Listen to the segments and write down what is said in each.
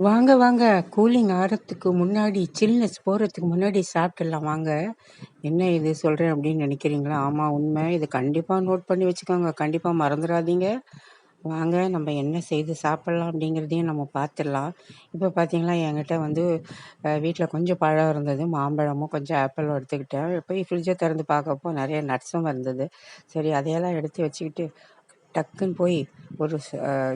வாங்க வாங்க. கூலிங் ஆறத்துக்கு முன்னாடி சில்னஸ் போகிறதுக்கு முன்னாடி சாப்பிட்டுடலாம். வாங்க. என்ன இது சொல்கிறேன் அப்படின்னு நினைக்கிறீங்களா? ஆமாம் உண்மை. இது கண்டிப்பாக நோட் பண்ணி வச்சுக்கோங்க. கண்டிப்பாக மறந்துடாதீங்க. வாங்க நம்ம என்ன செய்து சாப்பிட்லாம் அப்படிங்கிறதையும் நம்ம பார்த்துடலாம். இப்போ பார்த்தீங்களா என்கிட்ட வந்து வீட்டில் கொஞ்சம் பழம் இருந்தது. மாம்பழமும் கொஞ்சம் ஆப்பிளும் எடுத்துக்கிட்டேன். போய் ஃப்ரிட்ஜை திறந்து பார்க்கப்போ நிறைய நட்ஸும் இருந்தது. சரி அதையெல்லாம் எடுத்து வச்சுக்கிட்டு டக்குன்னு போய் ஒரு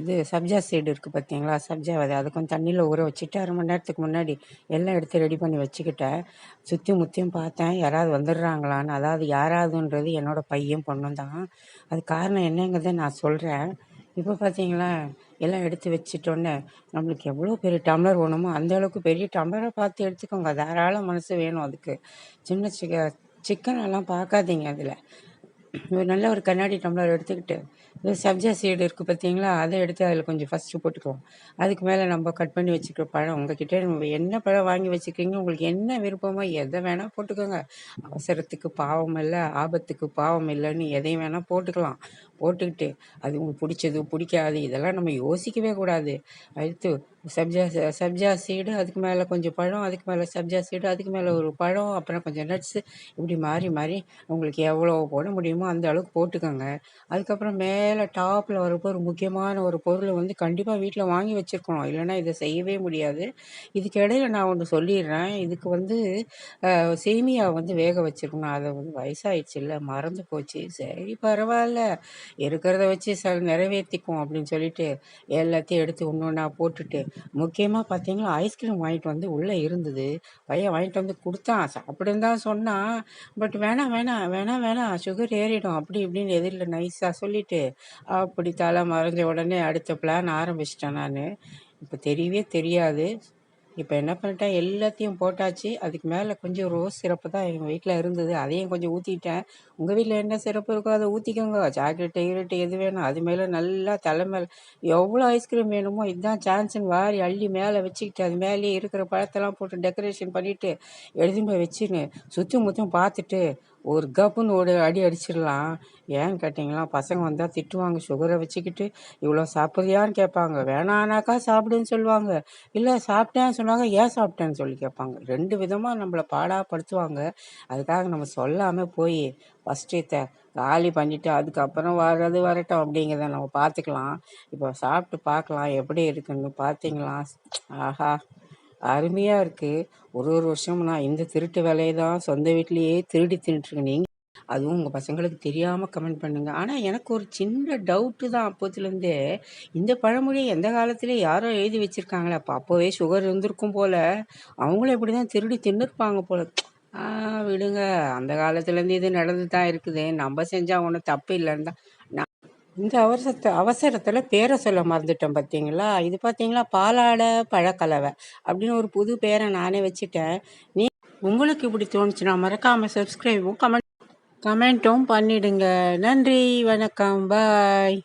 இது சப்ஜா சீடு இருக்குது பார்த்தீங்களா சப்ஜா விதை அதை கொஞ்சம் தண்ணியில் ஊற வச்சுட்டு அரை மணி நேரத்துக்கு முன்னாடி எல்லாம் எடுத்து ரெடி பண்ணி வச்சுக்கிட்டேன். சுற்றி முற்றியும் பார்த்தேன். யாராவது வந்துடுறாங்களான்னு. அதாவது யாராவதுன்றது என்னோடய பையன் பொண்ணும் தான். அது காரணம் என்னங்கிறத நான் சொல்கிறேன் இப்போ பார்த்தீங்களா எல்லாம் எடுத்து வச்சிட்டோன்னே நம்மளுக்கு எவ்வளோ பெரிய டம்ளர் வேணுமோ அந்த அளவுக்கு பெரிய டம்ளரை பார்த்து எடுத்துக்கோங்க. தாராள மனசு வேணும் அதுக்கு. சின்ன சிக்க சிக்கன் எல்லாம் பார்க்காதீங்க அதில். ஒரு நல்ல ஒரு கண்ணாடி டம்ளர் எடுத்துக்கிட்டு சப்ஜா சீடு இருக்குது பார்த்தீங்களா அதை எடுத்து அதில் கொஞ்சம் ஃபஸ்ட்டு போட்டுக்குவோம். அதுக்கு மேலே நம்ம கட் பண்ணி வச்சுக்கிற பழம் உங்ககிட்ட நம்ம என்ன பழம் வாங்கி வச்சுக்கிறீங்க உங்களுக்கு என்ன விருப்பமோ எதை வேணால் போட்டுக்கோங்க. அவசரத்துக்கு பாவம் இல்லை ஆபத்துக்கு பாவம் இல்லைன்னு எதையும் வேணால் போட்டுக்கலாம். போட்டுக்கிட்டு அது உங்களுக்கு பிடிச்சது பிடிக்காது இதெல்லாம் நம்ம யோசிக்கவே கூடாது. அடுத்து சப்ஜா சப்ஜா சீடு அதுக்கு மேலே கொஞ்சம் பழம் அதுக்கு மேலே சப்ஜா சீடு அதுக்கு மேலே ஒரு பழம் அப்புறம் கொஞ்சம் நட்ஸு இப்படி மாறி மாறி உங்களுக்கு எவ்வளோ போட முடியுமோ அந்த அளவுக்கு போட்டுக்கோங்க. அதுக்கப்புறம் மேலே டாப்பில் வரப்போ ஒரு முக்கியமான ஒரு பொருளை வந்து கண்டிப்பாக வீட்டில் வாங்கி வச்சுருக்கணும். இல்லைன்னா இதை செய்யவே முடியாது. இதுக்கு இடையில நான் ஒன்று சொல்லிடுறேன். இதுக்கு வந்து சேமியா வந்து வேக வச்சுருக்கணும். அதை வந்து வயசாகிடுச்சு இல்லை மறந்து போச்சு. சரி பரவாயில்ல. இருக்கிறத வச்சு ச நிறைவேற்றிக்கும் அப்படின்னு சொல்லிட்டு எல்லாத்தையும் எடுத்து ஒன்று ஒன்றா போட்டுட்டு முக்கியமாக பார்த்தீங்கன்னா ஐஸ்கிரீம் வாங்கிட்டு வந்து உள்ளே இருந்தது. பையன் வாங்கிட்டு வந்து கொடுத்தான். சாப்பிடுன்னு தான் சொன்னான். பட் வேணாம் வேணாம் வேணாம் வேணாம். சுகர் ஏறிடும். அப்படி இப்படின்னு எதிரில் நைஸாக சொல்லிவிட்டு அப்படி தலை மறைஞ்ச உடனே அடுத்த பிளான் ஆரம்பிச்சிட்டேன் நான். இப்போ தெரியவே தெரியாது. இப்போ என்ன பண்ணிட்டேன்? எல்லாத்தையும் போட்டாச்சு. அதுக்கு மேலே கொஞ்சம் ரோஸ் சிறப்பு தான் எங்கள் வீட்டில் இருந்தது. அதையும் கொஞ்சம் ஊற்றிட்டேன் உங்கள் வீட்டில் என்ன சிறப்பு இருக்கோ அதை ஊற்றிக்கோங்க சாக்லேட்டு இருட்டு எது வேணும் அது மேலே நல்லா தலை மேலே எவ்வளோ ஐஸ்கிரீம் வேணுமோ இதுதான் சான்ஸ்னு வாரி அள்ளி மேலே வச்சுக்கிட்டு அது மேலேயே இருக்கிற பழத்தெல்லாம் போட்டு டெக்கரேஷன் பண்ணிவிட்டு எழுதி போய் வச்சுன்னு சுற்றும் முற்றும் பார்த்துட்டு ஒரு கப்புன்னு ஒரு அடி அடிச்சிடலாம். ஏன்னு கேட்டிங்களா? பசங்க வந்தால் திட்டுவாங்க சுகரை வச்சுக்கிட்டு இவ்வளோ சாப்பிட்றியான்னு கேட்பாங்க. வேணானாக்கா சாப்பிடுன்னு சொல்லுவாங்க. இல்லை சாப்பிட்டேன்னு சொன்னாங்க ஏன் சாப்பிட்டேன்னு சொல்லி கேட்பாங்க. ரெண்டு விதமாக நம்மளை பாடாப்படுத்துவாங்க. அதுக்காக நம்ம சொல்லாமல் போய் ஃபஸ்ட்டு த காலி பண்ணிவிட்டு அதுக்கப்புறம் வர்றது வரட்டும் அப்படிங்கிறத நம்ம பார்த்துக்கலாம். இப்போ சாப்பிட்டு பார்க்கலாம். எப்படி இருக்குன்னு பார்த்தீங்களா? ஆஹா. அருமையாக இருக்குது ஒரு ஒரு வருஷமும் நான் இந்த திருட்டு வேலையை தான் சொந்த வீட்லேயே திருடி தின்ட்டுருக்கேன் நீங்கள் அதுவும் உங்கள் பசங்களுக்கு தெரியாமல் கமெண்ட் பண்ணுங்கள் ஆனால் எனக்கு ஒரு சின்ன டவுட்டு தான் அப்போத்துலேருந்தே. இந்த பழமொழியை எந்த காலத்தில் யாரோ எழுதி வச்சுருக்காங்களே அப்போ அப்போவே சுகர் இருந்திருக்கும் போல். அவங்களும் இப்படி தான் திருடி தின்னுருப்பாங்க போல். விடுங்க. அந்த காலத்துலேருந்து இது நடந்து தான் இருக்குது. நம்ம செஞ்சால் ஒன்றும் தப்பு இல்லைன்னு தான். இந்த அவசரத்தை அவசரத்தில் பேரை சொல்ல மறந்துட்டேன் பார்த்தீங்களா இது பார்த்தீங்களா பாலாட பழக்கலவை அப்படின்னு ஒரு புது பேரை நானே வச்சுட்டேன். நீ உங்களுக்கு இப்படி தோணுச்சுன்னா மறக்காமல் சப்ஸ்கிரைபும் கமெண்ட் கமெண்ட்டும் பண்ணிடுங்க. நன்றி வணக்கம். பாய்